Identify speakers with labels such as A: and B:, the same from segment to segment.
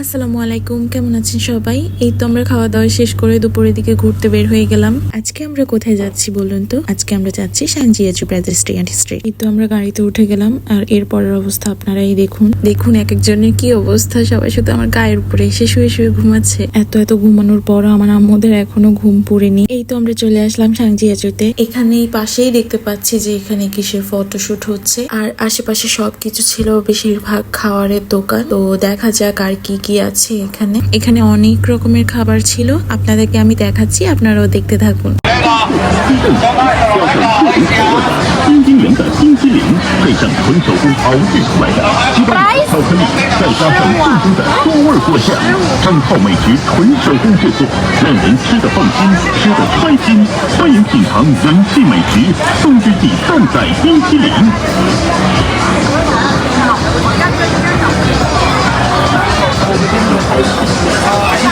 A: আসসালামু আলাইকুম, কেমন আছেন সবাই? এই তো আমরা খাওয়া দাওয়া শেষ করে দুপুরের দিকে ঘুরতে বের হয়ে গেলাম। আজকে আমরা কোথায় যাচ্ছি বলুন তো? আজকে আমরা যাচ্ছি সানজিয়াচু ব্রাদার স্টে অ্যান্ড স্ট্রিট এই তো আমরা গাড়িতে উঠে গেলাম, আর এর পরের অবস্থা আপনারাই দেখুন। দেখুন এক একজনের কি অবস্থা, সবাই শুধু আমার গায়ের উপরে এসে শুয়ে শুয়ে ঘুমাচ্ছে। এত এত ঘুমানোর পরও আমার আম্মুদের এখনও ঘুম পড়েনি। এই তো আমরা চলে আসলাম সাংজিয়াচুতে এখানে পাশেই দেখতে পাচ্ছি যে এখানে কিসের ফটোশুট হচ্ছে। আর আশেপাশে সবকিছু ছিল বেশিরভাগ খাওয়ারের দোকান। তো দেখা যাক আর কি কি আছে এখানে? এখানে অনেক রকমের খাবার ছিল। আপনাদেরকে আমি দেখাচ্ছি আপনারাও দেখতে থাকুন।
B: 你好。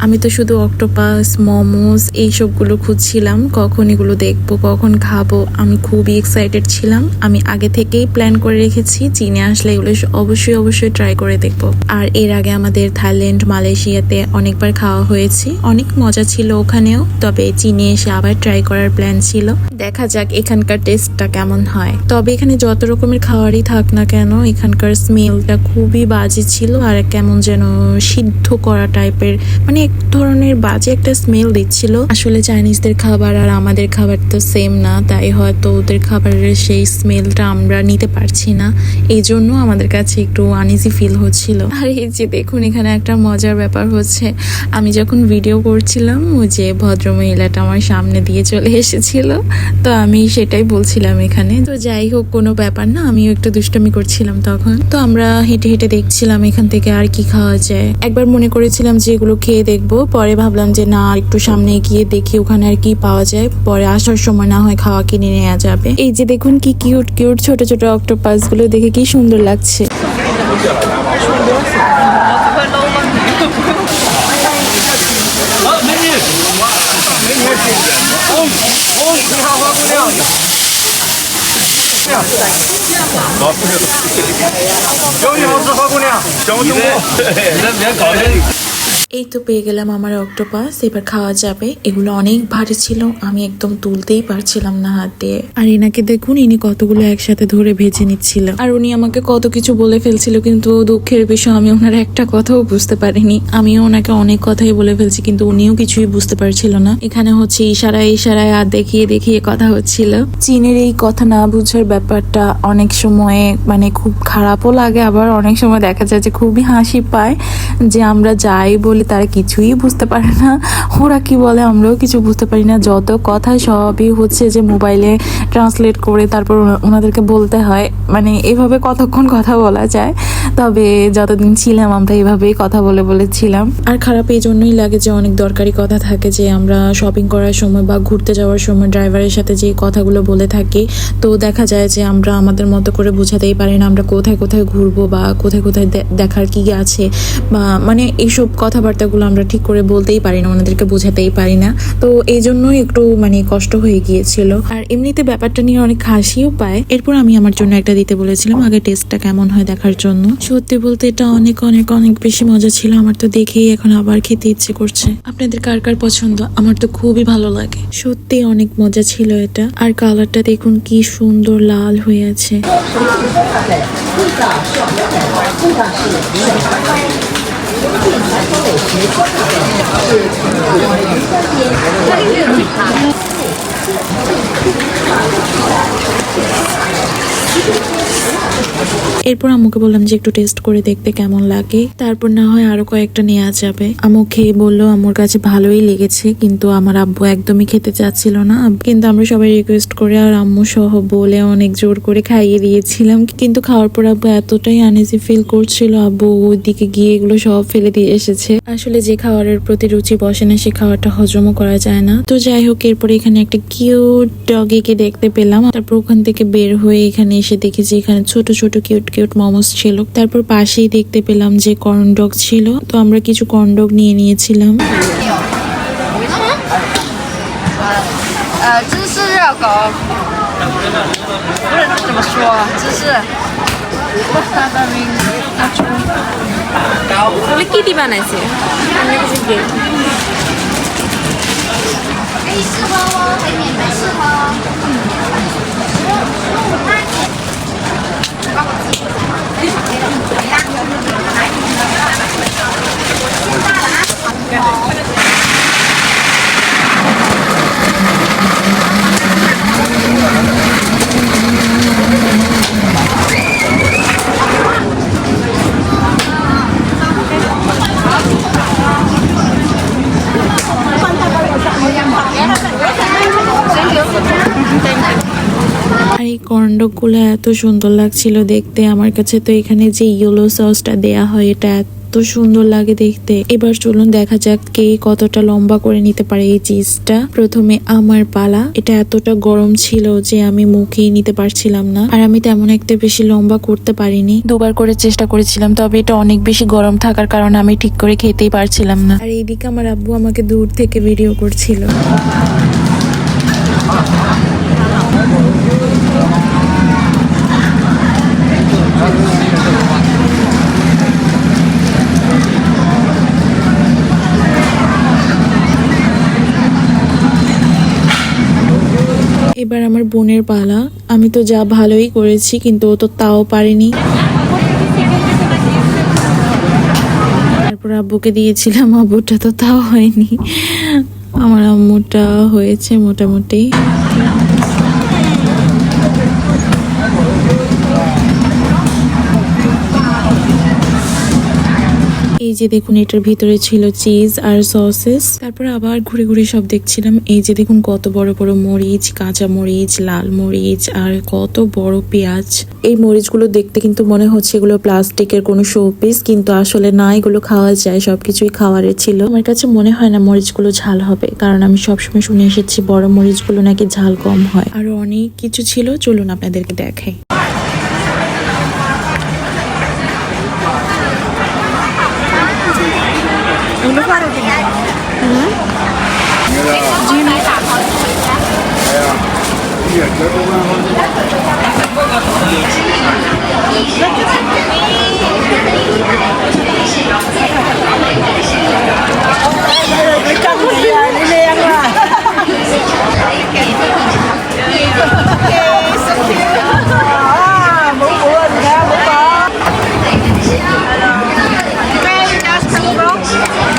A: আমি তো শুধু অক্টোপাস মোমোস এইসবগুলো খুঁজছিলাম, কখন এগুলো দেখব, কখন খাব। আমি খুবই এক্সাইটেড ছিলাম। আমি আগে থেকেই প্ল্যান করে রেখেছি, চীনে আসলে এগুলো অবশ্যই অবশ্যই ট্রাই করে দেখব। আর এর আগে আমাদের থাইল্যান্ড, মালয়েশিয়াতে অনেকবার খাওয়া হয়েছে। অনেক মজা ছিল ওখানেও, তবে চীনে এসে আবার ট্রাই করার প্ল্যান ছিল। দেখা যাক এখানকার টেস্টটা কেমন হয়। তবে এখানে যত রকমের খাওয়ারই থাক না কেন, এখানকার স্মেলটা খুবই বাজে ছিল, আর কেমন যেন সিদ্ধ করা টাইপের মানে এক ধরনের বাজে একটা স্মেল দিচ্ছিল। আসলে চাইনিজদের খাবার আর আমাদের খাবার তো সেম না, তাই হয়তো ওদের খাবারের সেই স্মেলটা আমরা নিতে পারছি না। এই জন্য আমাদের কাছে একটু আনইজি ফিল হচ্ছিল। আর এই যে দেখুন, এখানে একটা মজার ব্যাপার হচ্ছে। আমি যখন ভিডিও করছিলাম, ওই যে ভদ্রমহিলাটা আমার সামনে দিয়ে চলে এসেছিল, তো আমি সেটাই বলছিলাম এখানে। তো যাই হোক, কোনো ব্যাপার না, আমিও একটু দুষ্টমি করছিলাম তখন। তো আমরা হেঁটে হেঁটে দেখছিলাম এখান থেকে আর কি খাওয়া যায়। একবার মনে করেছিলাম যে এগুলো খেয়ে দেখবো পরে ভাবলাম যে না আর একটু সামনে গিয়ে দেখি ওখানে আর কি পাওয়া যায় পরে আসার সময় না হয় খাওয়া কিনে নেওয়া যাবে এই যে দেখুন কি কিউট কিউট ছোট ছোট অক্টোপাস গুলো দেখে কি সুন্দর লাগছে
C: 有你好吃，花姑娘，小中国。对，那别搞这。
A: এই তো পেয়ে গেলাম আমার অক্টোপাস এবার খাওয়া যাবে। এগুলো অনেক ভারী ছিল আমি একদম তুলতেই পারছিলাম না হাত দিয়ে। আর এনাকে দেখুন ইনি কতগুলো একসাথে ধরে ভেজে নিচ্ছিল। আর উনি আমাকে কত কিছু বলে ফেলছিল কিন্তু দুঃখের বিষয় আমি ওনার একটা কথাও বুঝতে পারিনি। আমিও ওনাকে অনেক কথাই বলে ফেলছি কিন্তু উনিও কিছুই বুঝতে পারছিল না। এখানে হচ্ছে ইশারায় ইশারায় আর দেখিয়ে দেখিয়ে কথা হচ্ছিল। চীনের এই কথা না বুঝার ব্যাপারটা অনেক সময় মানে খুব খারাপও লাগে আবার অনেক সময় দেখা যায় যে খুবই হাসি পায় যে আমরা যাই বলি তারা কিছুই বুঝতে পারে না। ওরা কি বলে আমরাও কিছু বুঝতে পারি না। যত কথা সবই হচ্ছে যে মোবাইলে ট্রান্সলেট করে তারপর ওনা- ওনাদেরকে বলতে হয়। মানে এভাবে কতক্ষণ কথা বলা যায়। তবে যতদিন ছিলাম আমরা এভাবেই কথা বলে বলেছিলাম আর খারাপ এই জন্যই লাগে যে অনেক দরকারি কথা থাকে যে আমরা শপিং করার সময় বা ঘুরতে যাওয়ার সময় ড্রাইভারের সাথে যে কথাগুলো বলে থাকি, তো দেখা যায় যে আমরা আমাদের মতো করে বোঝাতেই পারি না। আমরা কোথায় কোথায় ঘুরবো বা কোথায় কোথায় দেখার কি আছে বা মানে এইসব কথাবার্তাগুলো আমরা ঠিক করে বলতেই পারি না, ওনাদেরকে বোঝাতেই পারি না। তো এই জন্যই একটু মানে কষ্ট হয়ে গিয়েছিল। আর এমনিতে ব্যাপারটা নিয়ে অনেক হাসিও পায়। এরপর আমি আমার জন্য একটা দিতে বলেছিলাম, আগে টেস্টটা কেমন হয় দেখার জন্য। সত্যি বলতে এটা অনেক অনেক অনেক বেশি মজা ছিল। আমার তো দেখেই এখন আবার খেতে ইচ্ছে করছে। আপনাদের কার কার পছন্দ? আমার তো খুবই ভালো লাগে। সত্যি অনেক মজা ছিল এটা। আর কালারটা দেখুন কি সুন্দর লাল হয়ে আছে। Thank you. এরপর আম্মুকে বললাম যে একটু টেস্ট করে দেখতে কেমন লাগে। তারপর না হয় আরও কয়েকটা নেওয়া যাবে। আম্মু খেয়ে বলল আমার কাছে ভালোই লেগেছে, কিন্তু আমার আব্বু একদমই খেতে চাচ্ছিল না। কিন্তু আমরা সবাই রিকোয়েস্ট করে, আর আম্মু সহ বলে অনেক জোর করে খাইয়ে দিয়েছিলাম। কিন্তু খাওয়ার পর আব্বু এতটাই আনইজি ফিল করছিল, আব্বু ওইদিকে গিয়ে এগুলো সব ফেলে দিয়ে এসেছে। আসলে যে খাবারের প্রতি রুচি বসে না, সে খাবারটা হজমও করা যায় না। তো যাই হোক, এরপরে এখানে একটা কিউট ডগিকে দেখতে পেলাম। তারপর ওখান থেকে বের হয়ে এখানে এসে দেখেছি এখানে ছোট ছোট কিউট মোমোস ছিল। তারপর পাশেই দেখতে পেলাম যে কর্ন ডগ ছিল। তো আমরা কিছু কর্ন ডগ নিয়ে নিয়েছিলাম।
D: 呃，芝
A: Thank you. কর্নডগুলো এত সুন্দর লাগছিল দেখতে। আমার কাছে তো এখানে যে ইয়েলো সসটা দেয়া হয়, এটা এত সুন্দর লাগে দেখতে। এবার চলুন দেখা যাক কে কতটা লম্বা করে নিতে পারে এই চিজটা প্রথমে আমার পালা। এটা এতটা গরম ছিল যে আমি মুখেই নিতে পারছিলাম না। আর আমি তেমন একটা বেশি লম্বা করতে পারিনি। দুবার করে চেষ্টা করেছিলাম, তবে এটা অনেক বেশি গরম থাকার কারণে আমি ঠিক করে খেতেই পারছিলাম না। আর এইদিকে আমার আব্বু আমাকে দূর থেকে ভিডিও করছিল। এবার আমার বোনের পালা। আমি তো যা ভালোই করেছি, কিন্তু ও তো তাও পারেনি। তারপর আব্বুকে দিয়েছিলাম আব্বুটা তো তাও হয়নি। আমার আম্মুটা হয়েছে মোটামুটি। এই যে দেখুন, এটার ভিতরে ছিল চিজ আর সসেস তারপর আবার ঘুরে ঘুরে সব দেখছিলাম। এই যে দেখুন, কত বড় বড় মরিচ, কাঁচা মরিচ, লাল মরিচ, আর কত বড় পেঁয়াজ। এই মরিচগুলো দেখতে কিন্তু মনে হচ্ছে এগুলো প্লাস্টিকের কোনো শোপিস কিন্তু আসলে না, এগুলো খাওয়া যায়, সবকিছুই খাওয়ারের ছিল। আমার কাছে মনে হয় না মরিচগুলো ঝাল হবে, কারণ আমি সবসময় শুনে এসেছি বড় মরিচগুলো নাকি ঝাল কম হয়। আরও অনেক কিছু ছিল, চলুন আপনাদেরকে দেখাই।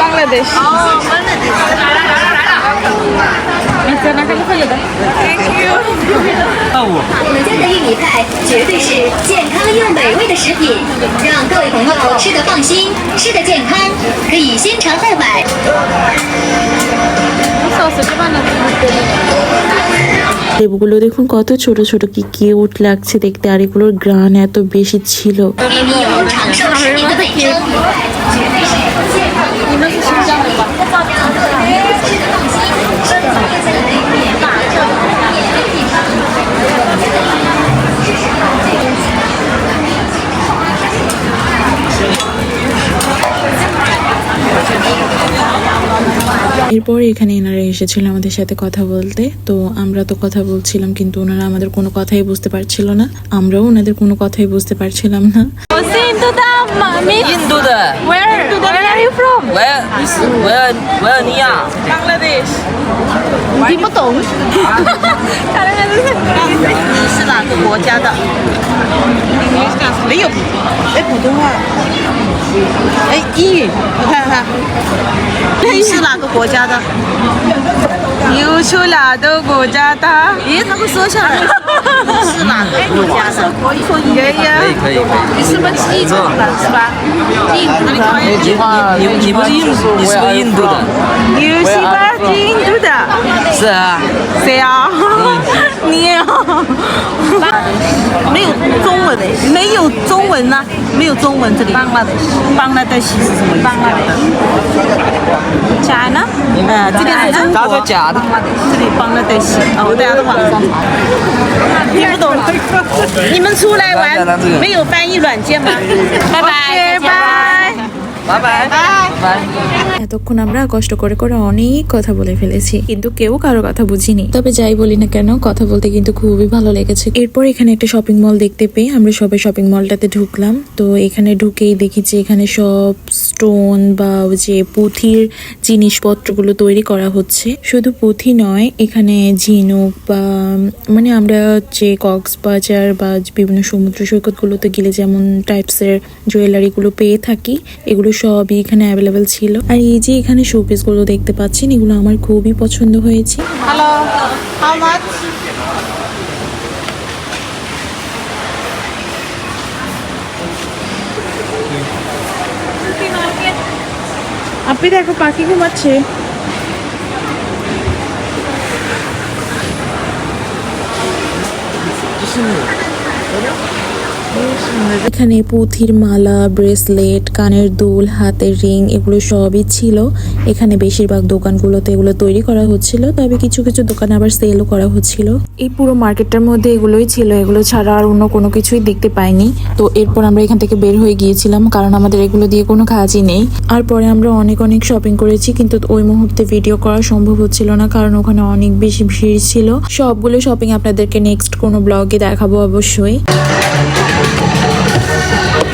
E: বাংলাদেশ আচ্ছা না খালি ফেলে দাও থ্যাংক ইউ
F: 我们家的玉米派绝对是健康又美味的食品，让各位朋友吃得放心，吃得健康，可以先尝后买。
E: সসটা বানাতে
A: লেবুগুলো দেখুন কত ছোট ছোট কি কিউট লাগছে দেখতে আর এগুলোর গ্রান এত বেশি ছিল এরপর এখানে এনারা এসেছিল আমাদের সাথে কথা বলতে। তো আমরা তো কথা বলছিলাম কিন্তু ওনারা আমাদের কোনো কথাই বুঝতে পারছিল না। আমরাও ওনাদের কোনো কথাই বুঝতে পারছিলাম না।
E: The meat
G: 印度的
E: ？where where are you from
G: 维尔维尔维尔尼亚
E: ，Bangladesh 听不懂
H: 你是哪个国家的？没有，哎，普通话。哎，英语，我看看。你是哪个国家的？
E: 你是哪个国家的
H: 咦，他会说下来。你是哪个国家的？
E: 爷爷
G: 可以可以可以。
E: 你是不是印度的是吧印度的
G: 你你不是印度，你是不是印度的？
E: 你是不是印度的
G: 是啊，
E: 谁啊你啊
H: 没有中文的，没有中文呢、没有中文这里。邦拉德西，邦拉德西是什么意思？邦拉德西。
E: China
H: 呃，这边是中
G: 他说
H: 国，
G: 假的。
H: 这里邦拉德西。哦，大家都网上查。听不懂。你们出来玩没有翻译软件吗？拜拜，
E: 拜拜
G: 拜拜拜拜。
A: এতক্ষণ আমরা কষ্ট করে করে অনেক কথা বলে ফেলেছি, কিন্তু কেউ কারও কথা বুঝিনি। তবে যাই বলি না কেন, কথা বলতে কিন্তু খুবই ভালো লেগেছে। এরপর এখানে একটা শপিং মল দেখতে পেয়ে আমরা সবাই শপিং মলটাতে ঢুকলাম। তো এখানে ঢুকেই দেখি যে এখানে সব স্টোন বা যে পুঁথির জিনিসপত্রগুলো তৈরি করা হচ্ছে। শুধু পুঁথি নয়, এখানে ঝিনুক বা মানে আমরা যে কক্সবাজার বা বিভিন্ন সমুদ্র সৈকতগুলোতে গেলে যেমন টাইপসের জুয়েলারিগুলো পেয়ে থাকি, এগুলো সবই এখানে অ্যাভেলেবেল ছিল। আর এই যে এখানে শোপিসগুলো দেখতে পাচ্ছেন এগুলো আমার খুবই পছন্দ হয়েছে।
H: Hello, how much?
A: আপনি দেখো পাখি ঘুমাচ্ছে। এখানে পুঁথির মালা ব্রেসলেট কানের দুল, হাতের রিং এগুলো সবই ছিল। এখানে বেশিরভাগ দোকানগুলোতে এগুলো তৈরি করা হচ্ছিল, তবে কিছু কিছু দোকানে আবার সেলও করা হচ্ছিল। এই পুরো মার্কেটটার মধ্যে এগুলোই ছিল, এগুলো ছাড়া আর অন্য কোনো কিছুই দেখতে পাইনি। তো এরপর আমরা এখান থেকে বের হয়ে গিয়েছিলাম, কারণ আমাদের এগুলো দিয়ে কোনো কাজই নেই। আর পরে আমরা অনেক অনেক শপিং করেছি, কিন্তু ওই মুহূর্তে ভিডিও করা সম্ভব হচ্ছিল না, কারণ ওখানে অনেক বেশি ভিড় ছিল। সবগুলো শপিং আপনাদেরকে নেক্সট কোনো ব্লগে দেখাবো অবশ্যই।
H: Thank you.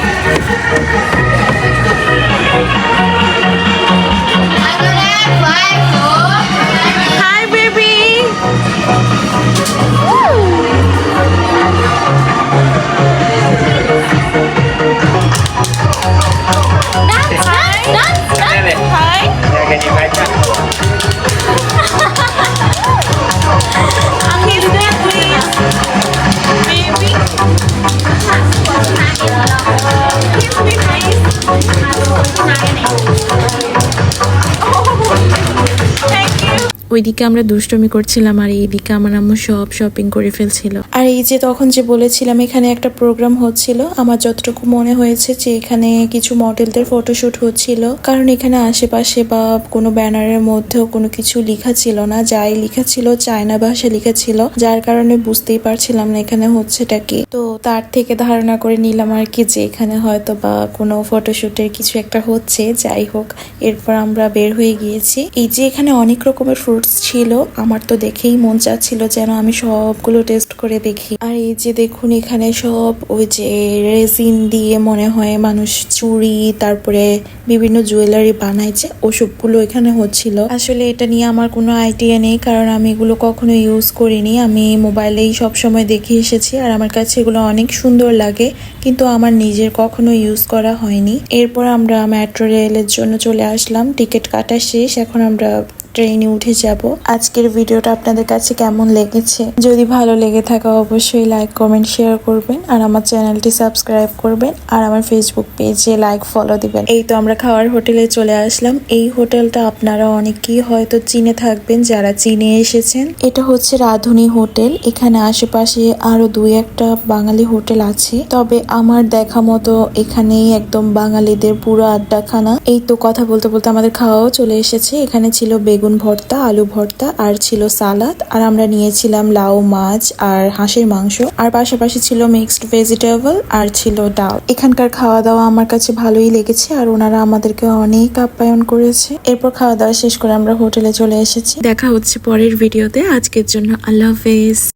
A: ওইদিকে আমরা দুষ্টমি করছিলাম আর এইদিকে আমার আম্মু সব শপিং করে ফেলছিল। আর এই যে তখন যে বলেছিলাম, এখানে একটা প্রোগ্রাম হচ্ছিল। আমার যতটুকু মনে হয়েছে যে এখানে কিছু মডেলদের ফটোশুট হচ্ছিল। কারণ এখানে আশেপাশে বা কোনো ব্যানারের মধ্যেও কোনো কিছু লেখা ছিল না। যাই লেখা ছিল, চায়না ভাষা লেখা ছিল। যার কারণে বুঝতেই পারছিলাম না এখানে হচ্ছেটা কি। তো তার থেকে ধারণা করে নিলাম আর কি যে এখানে হয়তো বা কোনো ফটোশুটের কিছু একটা হচ্ছে। যাই হোক, এরপর আমরা বের হয়ে গিয়েছি। এই যে এখানে অনেক রকমের ফ্রুটস ছিল, আমার তো দেখেই মন চাচ্ছিল যেন আমি সবগুলো টেস্ট করে দেখি। আর এই যে দেখুন, এখানে সব ওই যে রেজিন দিয়ে মনে হয় মানুষ চুড়ি তারপরে বিভিন্ন জুয়েলারি বানায় যে ওসবগুলো এখানে হচ্ছিল। আসলে এটা নিয়ে আমার কোনো আইডিয়া নেই, কারণ আমি এগুলো কখনো ইউজ করিনি। আমি মোবাইলেই সব সময় দেখে এসেছি, আর আমার কাছে এগুলো অনেক সুন্দর লাগে, কিন্তু আমার নিজের কখনো ইউজ করা হয়নি। এরপর আমরা মেট্রো রেলের জন্য চলে আসলাম টিকিট কাটা শেষ, এখন আমরা ট্রেনে উঠে যাব। আজকের ভিডিওটা আপনাদের কাছে কেমন লেগেছে? যদি ভালো লেগে থাকে অবশ্যই লাইক কমেন্ট শেয়ার করবেন আর আমার চ্যানেলটি সাবস্ক্রাইব করবেন আর আমার ফেসবুক পেজে লাইক ফলো দিবেন। এই তো আমরা খাওয়ার হোটেলে চলে আসলাম। এই হোটেলটা আপনারা অনেকেই হয়তো চিনে থাকবেন যারা চিনে এসেছেন। এটা হচ্ছে রাধুনী হোটেল। এখানে আশেপাশে আরও দুই একটা বাঙালি হোটেল আছে। তবে আমার দেখা মতো এখানেই একদম বাঙালিদের পুরো আড্ডাখানা। এই তো কথা বলতে বলতে আমাদের খাওয়াও চলে এসেছে। এখানে ছিল বেগুন ভর্তা, আলু ভর্তা, আর ছিল সালাদ। আর আমরা নিয়েছিলাম লাউ, মাছ, আর হাঁসের মাংস। আর পাশাপাশি ছিল মিক্সড ভেজিটেবল আর ছিল ডাল। এখানকার খাওয়া দাওয়া আমার কাছে ভালোই লেগেছে, আর ওনারা আমাদেরকে অনেক আপ্যায়ন করেছে। এরপর খাওয়া দাওয়া শেষ করে আমরা হোটেলে চলে এসেছি। দেখা হচ্ছে পরের ভিডিওতে। আজকের জন্য আল্লাহ হাফেজ।